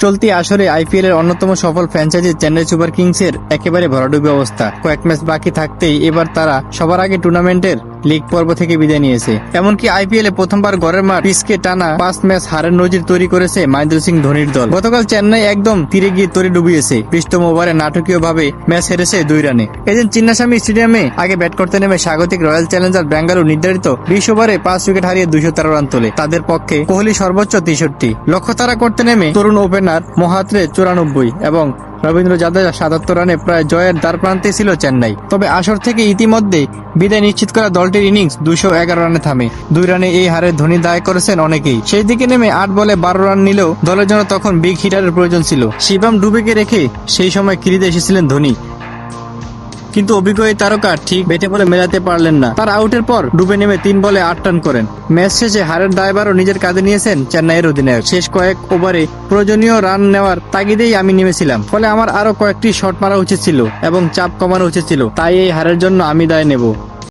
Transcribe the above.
চলতি আসরে আইপিএল এর অন্যতম সফল ফ্র্যাঞ্চাইজি চেন্নাই সুপার কিংস এর একেবারে ভরাডুবি অবস্থা। কয়েক ম্যাচ বাকি থাকতেই এবার তারা সবার আগে টুর্নামেন্টের লিগ পর্ব থেকে বিদায় নিয়েছে। এমনকি আইপিএল এ প্রথমবার গড়ের মাঠ পিসকে টানা পাঁচ ম্যাচ হারের নজির তৈরি করেছে মহেন্দ্র সিং ধোনির দল। গতকাল চেন্নাই একদম তীরে গিয়ে তরি ডুবিয়েছে। পৃষ্ঠম ওভারে নাটকীয় ভাবে ম্যাচ হেরেছে দুই রানে। এদিন চিন্নাস্বামী স্টেডিয়ামে আগে ব্যাট করতে নেমে স্বাগতিক রয়্যাল চ্যালেঞ্জার বেঙ্গালুরু নির্ধারিত বিশ ওভারে পাঁচ উইকেট হারিয়ে দুইশো তেরো রান তোলে। তাদের পক্ষে কোহলি সর্বোচ্চ তেষট্টি। লক্ষ্য তারা করতে নেমে তরুণ ওপেনার মহাত্রে চুরানব্বই এবং রবীন্দ্র জাদেজা সাতাত্তর রানে প্রায় জয়ের দ্বার প্রান্তে ছিল চেন্নাই। তবে আসর থেকে ইতিমধ্যে বিদায় নিশ্চিত করা দলটির ইনিংস দুশো এগারো রানে থামে। দুই রানে এই হারে ধনী দায় করেছেন অনেকেই। সেই দিকে নেমে আট বলে বারো রান নিলেও দলের জন্য তখন বিগ হিটারের প্রয়োজন ছিল। শিবাম ডুবেকে রেখে সেই সময় ক্রিতে এসেছিলেন ধোনি। কিন্তু অভিজ্ঞ এই তারকা ঠিক বেটে বলে মেলাতে পারলেন না। তার আউটের পর ডুবে নেমে তিন বলে আট রান করেন। ম্যাচ শেষে হারের দায়বারও নিজের কাঁধে নিয়েছেন চেন্নাইয়ের অধিনায়ক। শেষ কয়েক ওভারে প্রয়োজনীয় রান নেওয়ার তাগিদেই আমি নেমেছিলাম। ফলে আমার আরও কয়েকটি শট মারা উচিত ছিল এবং চাপ কমানো উচিত ছিল। তাই এই হারের জন্য আমি দায় নেব।